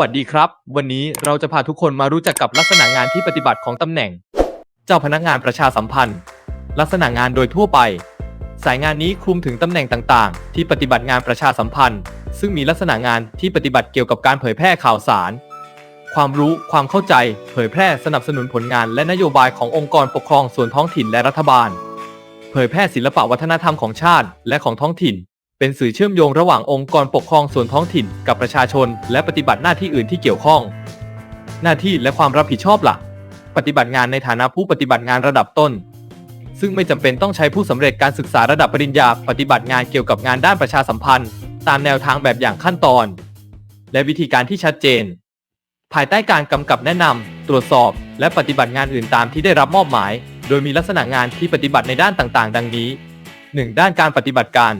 วัสดีครับ วันนี้เราจะพาทุกคนมารู้จักกับลักษณะงานที่ปฏิบัติของตำแหน่ง เจ้าพนักงานประชาสัมพันธ์ ลักษณะงานโดยทั่วไป สายงานนี้คลุมถึงตำแหน่งต่างๆ ที่ปฏิบัติงานประชาสัมพันธ์ ซึ่งมีลักษณะงานที่ปฏิบัติเกี่ยวกับการเผยแพร่ข่าวสาร ความรู้ความเข้าใจ เผยแพร่สนับสนุนผลงาน และนโยบายขององค์กรปกครองส่วนท้องถิ่นและรัฐบาล เผยแพร่ศิลปะวัฒนธรรมของชาติ และของท้องถิ่น เป็นสื่อเชื่อมโยงระหว่างองค์กรปกครองส่วนท้องถิ่นกับประชาชน และปฏิบัติหน้าที่อื่นที่เกี่ยวข้อง หน้าที่และความรับผิดชอบหลัก ปฏิบัติงานในฐานะผู้ปฏิบัติงานระดับต้น ซึ่งไม่จำเป็นต้องใช้ผู้สำเร็จการศึกษาระดับปริญญา ปฏิบัติงานเกี่ยวกับงานด้านประชาสัมพันธ์ ตามแนวทางแบบอย่างขั้นตอน และวิธีการที่ชัดเจน ภายใต้การกำกับแนะนำตรวจสอบ และปฏิบัติงานอื่นตามที่ได้รับมอบหมาย โดยมีลักษณะงานที่ปฏิบัติในด้านต่างๆ ดังนี้ 1. ด้านการปฏิบัติการ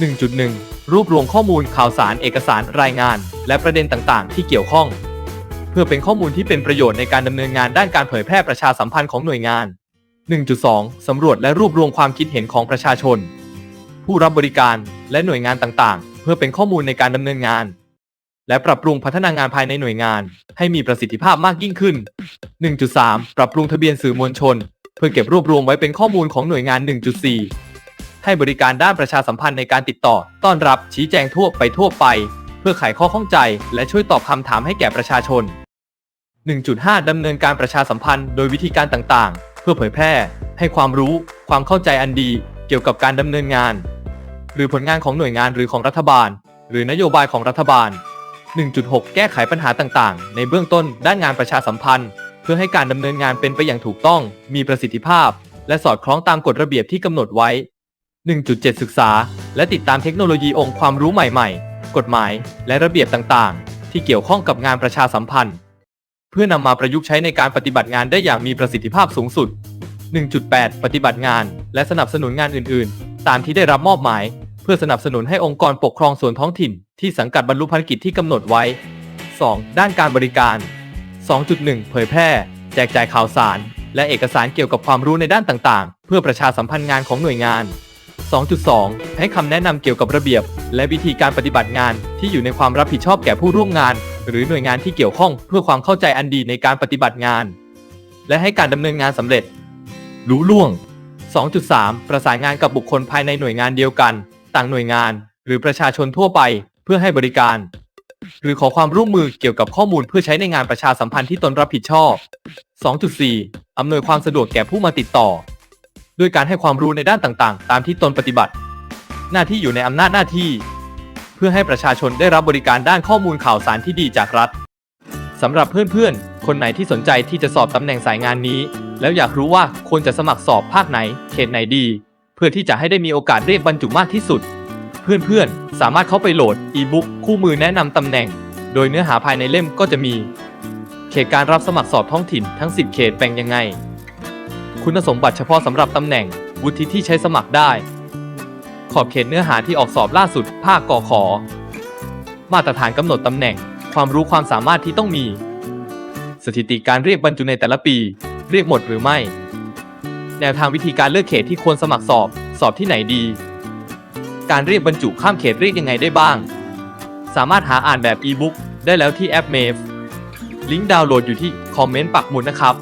1.1 รวบรวมข้อมูลข่าวสารเอกสารรายงาน และประเด็นต่างๆ ที่เกี่ยวข้อง เพื่อเป็นข้อมูลที่เป็นประโยชน์ในการดำเนินงานด้านการเผยแพร่ประชาสัมพันธ์ของหน่วยงาน 1.2 สำรวจและรวบรวมความคิดเห็นของประชาชน ผู้รับบริการและหน่วยงานต่างๆ เพื่อเป็นข้อมูลในการดำเนินงาน และปรับปรุงพัฒนางานภายในหน่วยงาน ให้มีประสิทธิภาพมากยิ่งขึ้น 1.3 ปรับปรุงทะเบียนสื่อมวลชน เพื่อเก็บรวบรวมไว้เป็นข้อมูลของหน่วยงาน 1.4 ให้บริการด้านประชาสัมพันธ์ในการติดต่อ ต้อนรับชี้แจงทั่วไปทั่วไป เพื่อไขข้อข้องใจ และช่วยตอบคำถามให้แก่ประชาชน 1.5 ดำเนินการประชาสัมพันธ์โดยวิธีการต่างๆ เพื่อเผยแพร่ ให้ความรู้ ความเข้าใจอันดี เกี่ยวกับการดำเนินงาน หรือผลงานของหน่วยงานหรือของรัฐบาล หรือนโยบายของรัฐบาล 1.6 แก้ไขปัญหาต่างๆ ในเบื้องต้นด้านงานประชาสัมพันธ์ เพื่อให้การดำเนินงานเป็นไปอย่างถูกต้อง มีประสิทธิภาพ และสอดคล้องตามกฎระเบียบที่กำหนดไว้ 1.7 ศึกษา และติดตามเทคโนโลยีองค์ความรู้ใหม่ๆ กฎหมาย และระเบียบต่างๆ ที่เกี่ยวข้องกับงานประชาสัมพันธ์ เพื่อนำมาประยุกต์ใช้ในการปฏิบัติงานได้อย่างมีประสิทธิภาพสูงสุด 1.8 ปฏิบัติงาน และสนับสนุนงานอื่นๆ ตามที่ได้รับมอบหมาย เพื่อสนับสนุนให้องค์กรปกครองส่วนท้องถิ่น ที่สังกัดบรรลุภารกิจที่กำหนดไว้ 2. ด้านการบริการ 2.1 เผยแพร่ แจกจ่ายข่าวสาร และเอกสารเกี่ยวกับความรู้ในด้านต่างๆ เพื่อประชาสัมพันธ์งานของหน่วยงาน 2.2 ให้คำแนะนำเกี่ยวกับระเบียบ และวิธีการปฏิบัติงานที่อยู่ในความรับผิดชอบแก่ผู้ร่วมงาน หรือหน่วยงานที่เกี่ยวข้องเพื่อความเข้าใจอันดีในการปฏิบัติงาน และให้การดำเนินงานสำเร็จ รู้ล่วง 2.3 ประสานงานกับบุคคลภายในหน่วยงานเดียวกัน ต่างหน่วยงาน หรือประชาชนทั่วไป เพื่อให้บริการ หรือขอความร่วมมือเกี่ยวกับข้อมูลเพื่อใช้ในงานประชาสัมพันธ์ที่ตนรับผิดชอบ 2.4 อำนวยความสะดวกแก่ผู้มาติดต่อ ด้วยการให้ความรู้ในด้านต่างๆ ตามที่ตนปฏิบัติ หน้าที่อยู่ในอำนาจหน้าที่ เพื่อให้ประชาชนได้รับบริการด้านข้อมูลข่าวสารที่ดีจากรัฐสำหรับเพื่อนๆ คนไหนที่สนใจที่จะสอบตำแหน่งสายงานนี้ แล้วอยากรู้ว่าควรจะสมัครสอบภาคไหน เขตไหนดี เพื่อที่จะให้ได้มีโอกาสเรียกบรรจุมากที่สุด เพื่อนๆ สามารถเข้าไปโหลดอีบุ๊กคู่มือแนะนำตำแหน่ง โดยเนื้อหาภายในเล่มก็จะมี เขตการรับสมัครสอบท้องถิ่นทั้ง 10 เขตแบ่งยังไง คุณสมบัติเฉพาะสำหรับตำแหน่ง วุฒิที่ใช้สมัครได้ ขอบเขตเนื้อหาที่ออกสอบล่าสุด ภาคกอขอ มาตรฐานกำหนดตำแหน่ง ความรู้ความสามารถที่ต้องมี สถิติการเรียกบรรจุในแต่ละปี เรียกหมดหรือไม่ แนวทางวิธีการเลือกเขตที่ควรสมัครสอบ สอบที่ไหนดี การเรียกบรรจุข้ามเขตเรียกยังไงได้บ้าง สามารถหาอ่านแบบอีบุ๊กได้แล้วที่แอป m a v e ลิงก์ดาวน์โหลดอยู่ที่คอมเมนต์ปักหมุดนะครับ